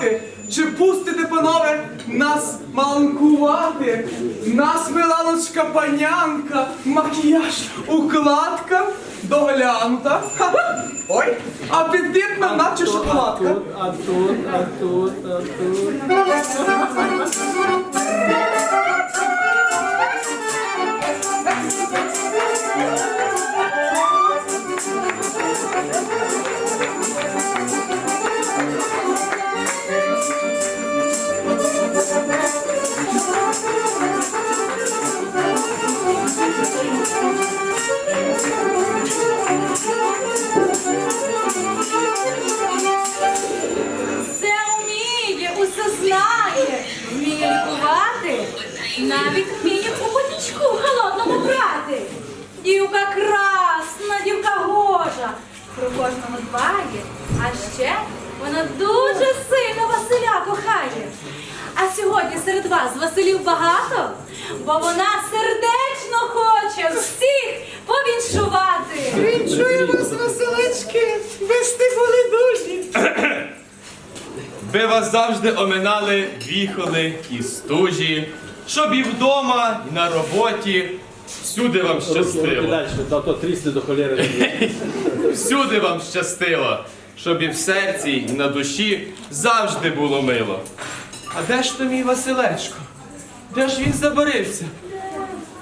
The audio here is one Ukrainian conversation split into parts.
святкувати? Чи пустите, панове, нас маланкувати? Нас миланочка панянка, макіяж, укладка доглянута. Ха-ха. Ой, апетитна, наче шоколадка. А тут, а тут, а тут. Би вас завжди оминали віхоли і стужі, щоб і вдома, і на роботі. Всюди вам щастило, всюди вам щастило, щоб і в серці, і на душі завжди було мило. А де ж то мій Василечко? Де ж він заборився?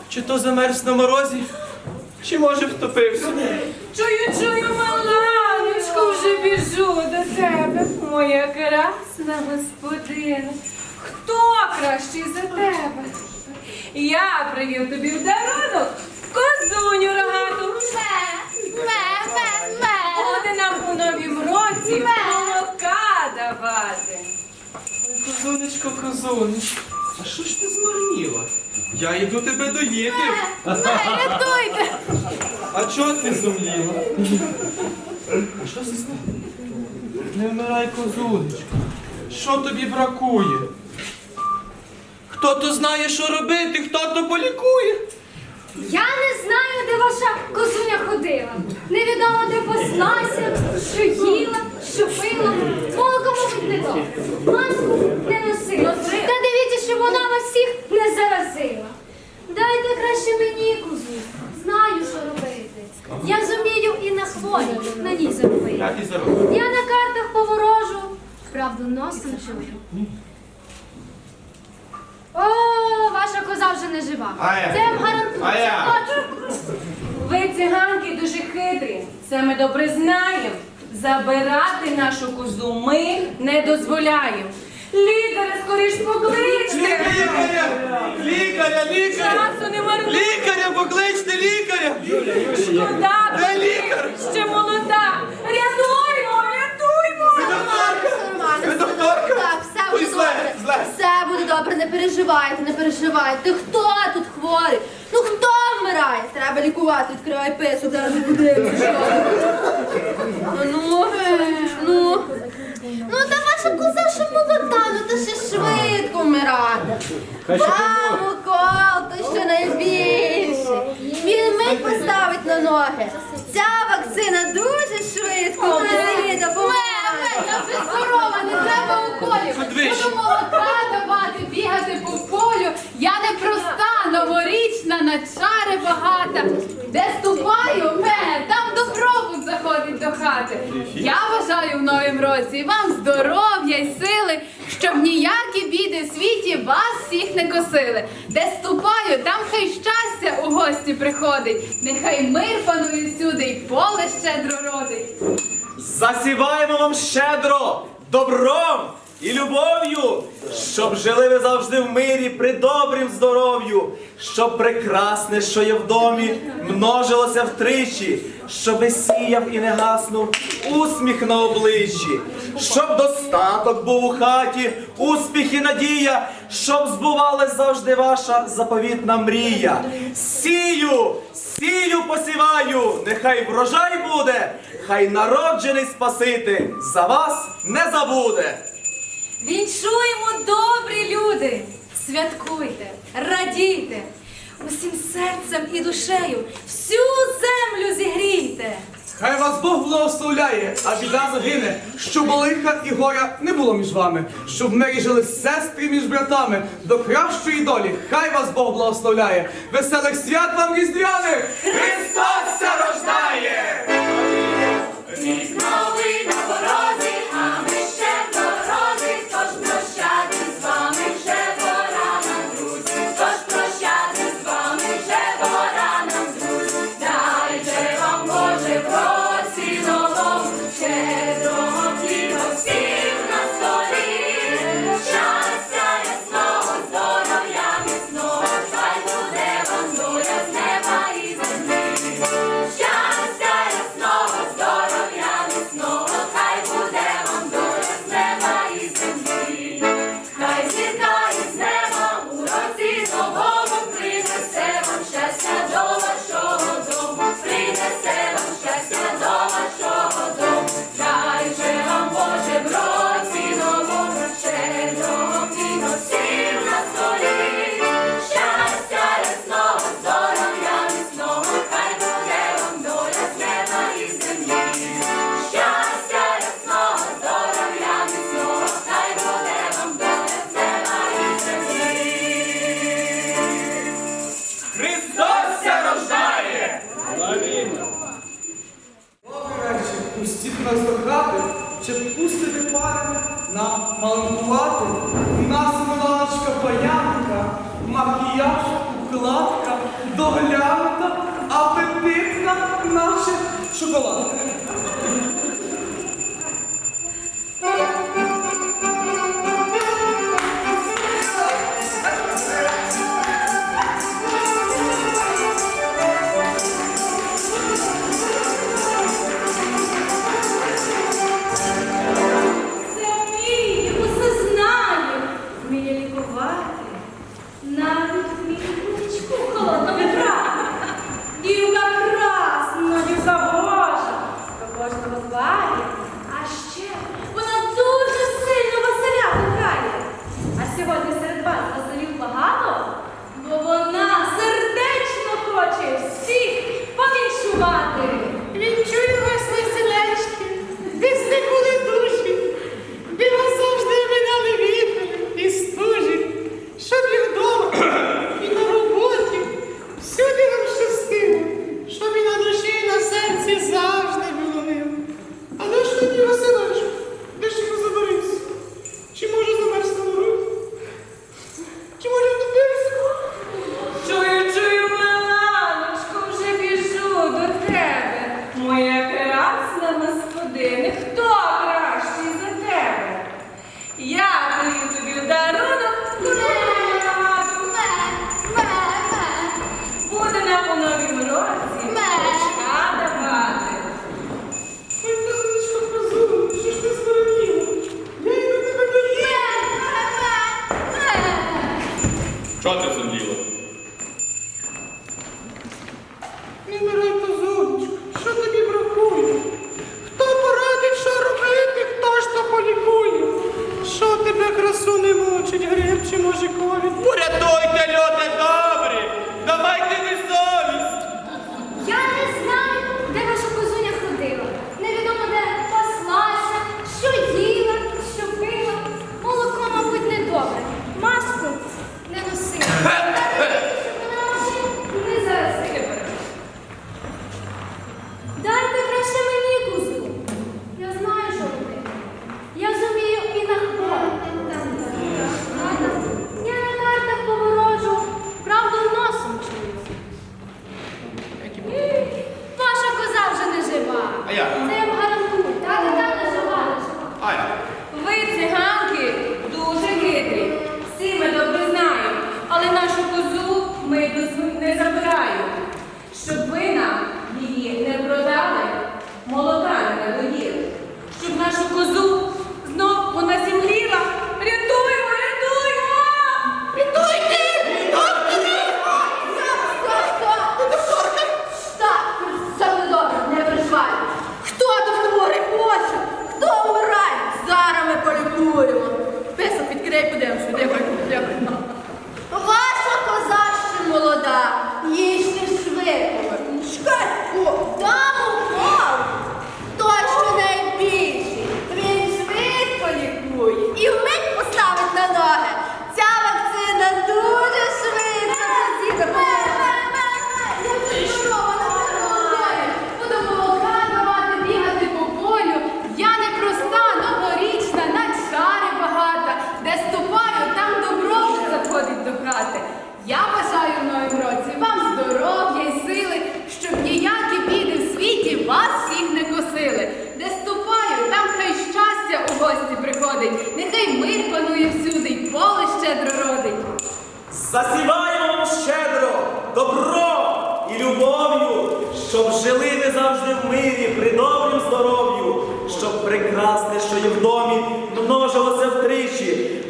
Чи то замерз на морозі, чи може втопився? Чую, чую, маланочку, вже біжу до тебе, моя красна господина. Хто кращий за тебе? Я привів тобі в дарунок козуню рогату. Буде нам у новім році молока давати. Ой, Козунечко, козунечко, а що ж ти змарніла? Я йду тебе доїти. Рятуйте! А чого ти зумліла? А що це стало? Не вмирай, козунечко. Що тобі бракує? Хто то знає, що робити, хто то полікує? Я не знаю, де ваша козуня ходила. Невідомо, де послася, що їла, що пила. Молоко, мабуть, не добре. Маску не носила. Та дивіться, щоб вона вас всіх не заразила. Дайте краще мені козу. Знаю, що робити. Я зумію і на хворі на ній заробити. Я на картах поворожу. Правду носом чую. О, ваша коза вже не жива. Це я вам гарантую. Ви циганки дуже хитрі. Це ми добре знаємо. Забирати нашу козу ми не дозволяємо. Лікаря скоріш покличте. Лікаря! Лікаря, лікаря! Часу не марнуйте. Лікаря, покличте лікаря! Шкода, Де лікар? ще молода. Рятуймо, рятуймо. Ви докторка? Так, все Ой, буде зле, добре. зле. Все буде добре, не переживайте, не переживайте. Хто тут хворий? Ну хто вмирає? Треба лікувати, відкривай писок, зараз не буде. Ну, ну, ну, та ваша коза вмирати. Хай ще то ще найбільше. Він мить поставить на ноги. Ця вакцина дуже швидко здорова, не треба уколів. Буду молока давати, бігати по полю. Я не проста, новорічна, на чари багата. Де ступаю, заходить до хати. Я бажаю в новім році вам здоров'я й сили, щоб ніякі біди в світі вас всіх не косили. Де ступаю, там хай щастя у гості приходить. Нехай мир панує всюди, й поле щедро родить. Засіваємо вам щедро, добром і любов'ю, щоб жили ви завжди в мирі, при добрім здоров'ю, щоб прекрасне, що є в домі, множилося втричі, щоб сіяв і не гаснув усміх на обличчі, щоб достаток був у хаті, успіх і надія, щоб збувалась завжди ваша заповітна мрія. Сію, сію посіваю, нехай врожай буде, хай народжений Спаситель за вас не забуде. Віншуємо, добрі люди! Святкуйте, радійте! усім серцем і душею всю землю зігрійте. Хай вас Бог благословляє, а біда загине, щоб лиха і горя не було між вами, щоб мирі жили сестри між братами до кращої долі. Хай вас Бог благословляє. Веселих свят вам різдвяних! Христос рождає! Новий на малинкувати, насміланочка паянка, макіяж, укладка, доглянута, апетитна, наче шоколадка.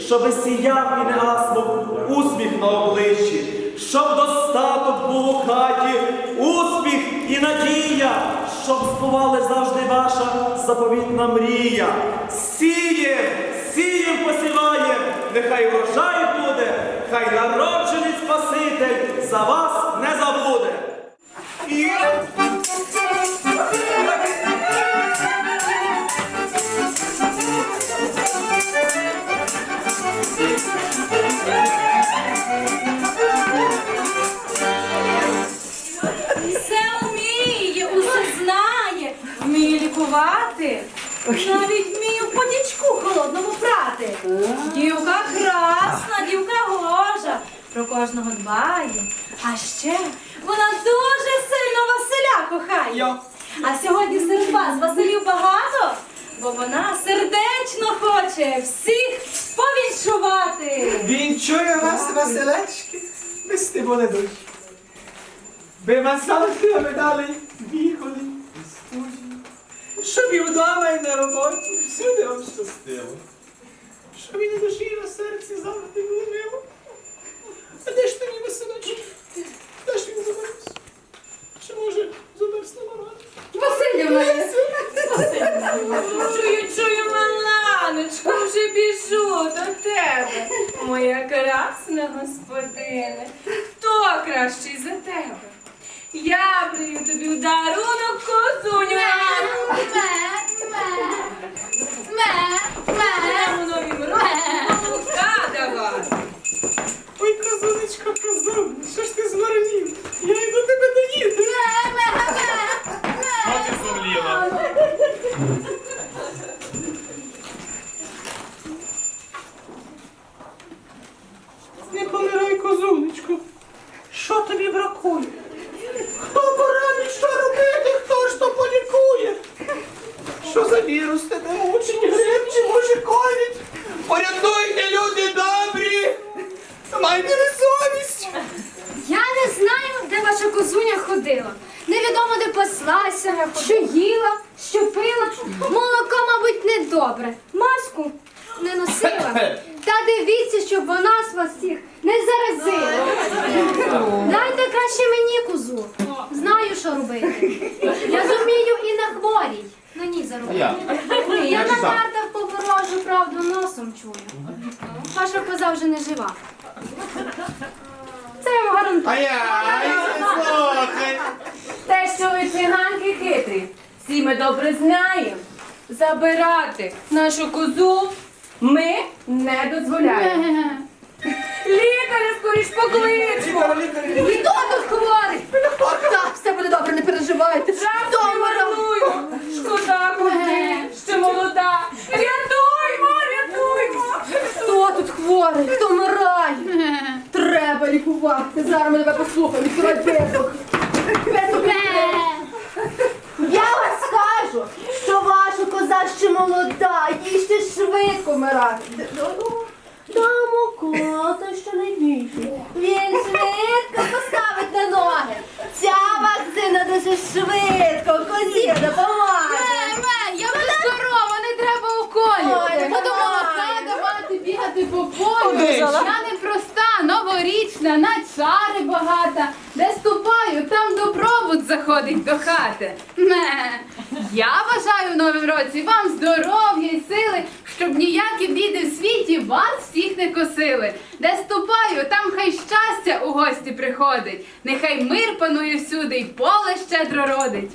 Щоб сіяв і не гаснув усміх на обличчі, щоб достаток був у хаті, успіх і надія, щоб збували завжди ваша заповітна мрія. Сієм, сієм посіваєм, нехай врожай буде, хай народжений Спаситель за вас не забуде. Вміє. Навіть вміє в потічку холодному прати. Дівка красна, дівка гожа, про кожного дбає. А ще вона дуже сильно Василя кохає. А сьогодні серед вас Василів багато, бо вона сердечно хоче всіх повіншувати. Він чує вас, Василечки, ви сте були душі. Ви вас завжди і стужі. Щоб і вдома, і на роботі, всюди вам щастило. Щоб і на душі, і на серці завжди було мило. А де ж тобі Василечки? Де ж він забарився? Чи може забився на марат? Василю моє! Чую, чую, Маланочку, вже біжу до тебе, моя красна господине. Хто кращий за тебе? Я прию тобі в дарунок козуню. Ме, ме, ме, роком молока давай. Ой, козунечко, козун, що ж ти змарнів? Я йду тебе доїти. Що ти зумліла? Не помирай, козунечко. Що тобі бракує? Хто порадить, що робити, хто ж то полікує? Що за вірус тебе мучить, гриб чи може ковід? Порятуйте, люди добрі! Майте ви совість! Я не знаю, де ваша козуня ходила. Невідомо, де паслася, що їла, що пила. Молоко, мабуть, недобре. Маску не носила. Та дивіться, щоб вона з вас всіх не заразила. Дайте краще мені козу. Знаю, що робити. Я зумію і на хворій. На ній заробити. Я на картах поворожу правду носом чую. Ваша коза вже не жива. Це я вам гарантую. А я, слухай. Те, що ви циганки хитрі, всі ми добре знаємо. Забирати нашу козу ми не дозволяємо. Лікаря скоріш покличку. Хто тут хворий? Так, все буде добре, не переживайте. Хто Марнуємо. Шкода кози, ще молода. Рятуймо, рятуймо. Хто тут хворий? Хто вмирає? Треба лікувати. Зараз ми тебе послухаємо. Відкривай песок. Песок відкривай. Я вас скажу, що ваша коза ще молода, їй ще швидко вмирати. Дамо кота ще не більше. Він швидко поставить на ноги. Ця вакцина дуже швидко козі допоможе. я вже здорова, не треба уколювати. Ой, Буду молока давати, бігати по полю. Я не проста, новорічна, на чари багата. Де ступаю, там добробут заходить до хати. Ме. Я бажаю в новім році вам здоров'я і сили, щоб ніякі біди в світі вас всіх не косили. Де ступаю, там хай щастя у гості приходить. Нехай мир панує всюди, і поле щедро родить.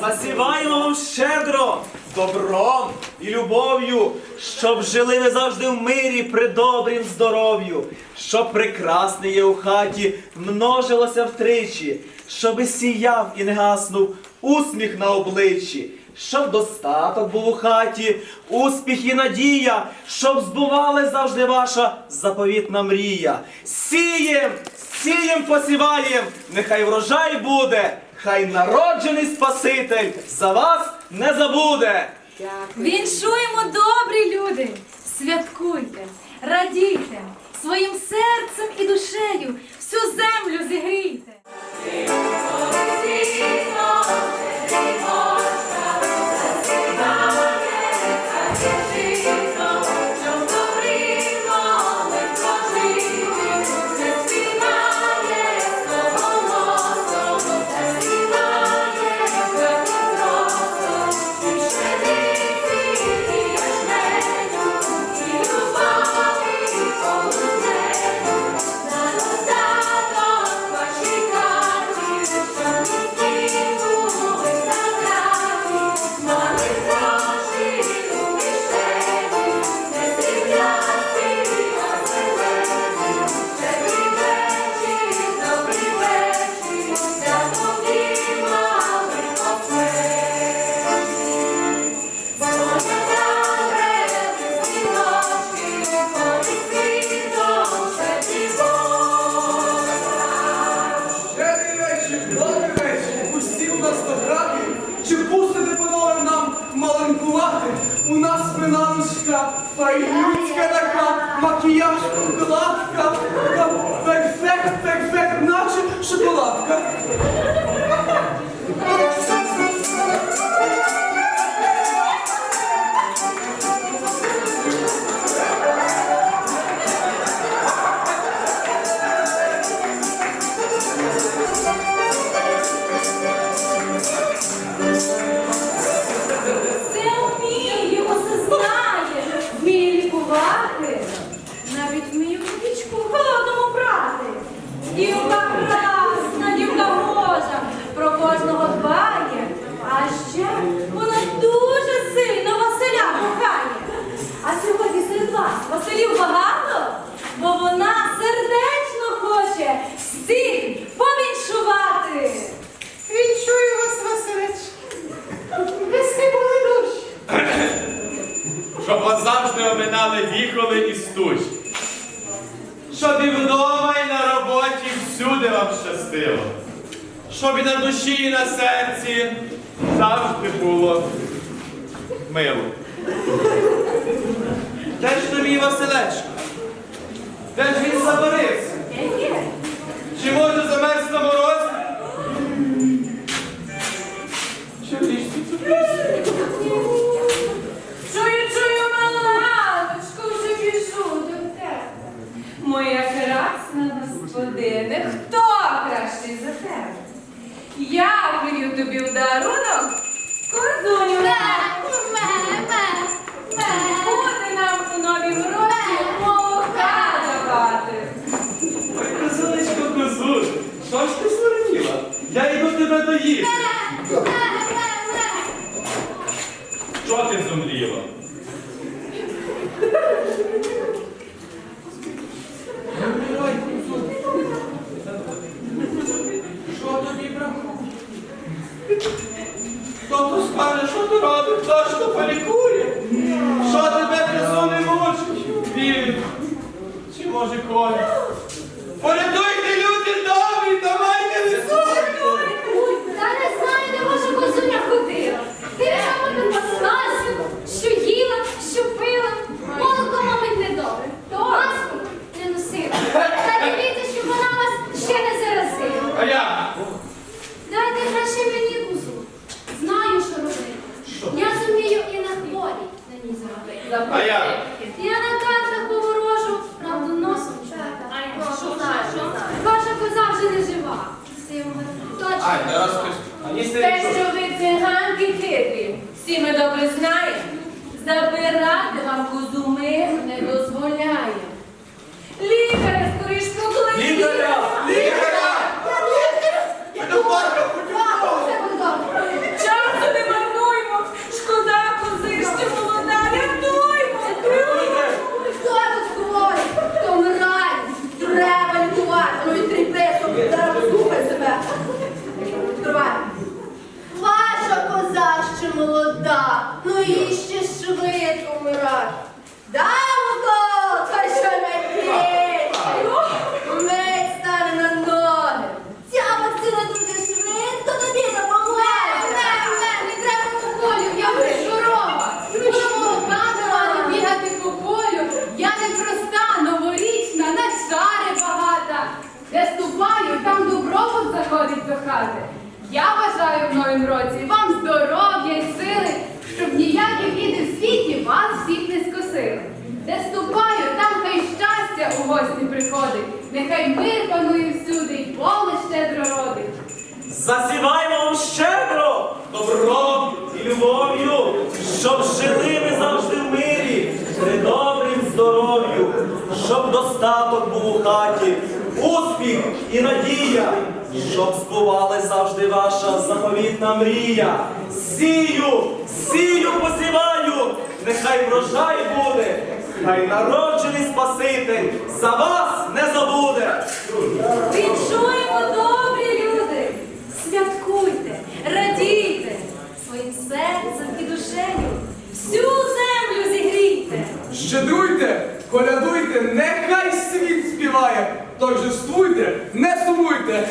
Засіваємо вам щедро, добром і любов'ю, щоб жили ви завжди в мирі, при добрім здоров'ю, щоб прекрасне є у хаті, множилося втричі, щоби сіяв і не гаснув усміх на обличчі, щоб достаток був у хаті, успіх і надія, щоб збували завжди ваша заповітна мрія. Сієм, сієм посіваєм, нехай врожай буде, хай народжений Спаситель за вас не забуде. Дякую. Віншуємо, добрі люди! Святкуйте, радійте своїм серцем і душею. віхоли і стуч. Щоб і вдома, і на роботі всюди вам щастило, щоб і на душі, і на серці завжди було мило. Де ж то мій Василечко? Де ж він заборився? Чи може замерз на мороз? Чи в річці? моя красна господине, хто кращий за тебе? Я прию тобі в дарунок козуню. Ме, ме, ме, ме. Де ступаю, там хай щастя у гості приходить, нехай мир панує всюди, і поле щедро родить. Засіваємо вам щедро добром і любов'ю, щоб жили ви завжди в мирі, при добрім здоров'ю, щоб достаток був у хаті, успіх і надія, щоб збували завжди ваша заповітна мрія. Сію, сію посіваю, нехай врожай буде, хай народжений Спаситель за вас не забуде. Відчуємо, добрі люди! Святкуйте, радійте своїм серцем і душею. Всю землю зігрійте. Щедруйте, колядуйте, нехай світ співає. Тож жествуйте, не сумуйте.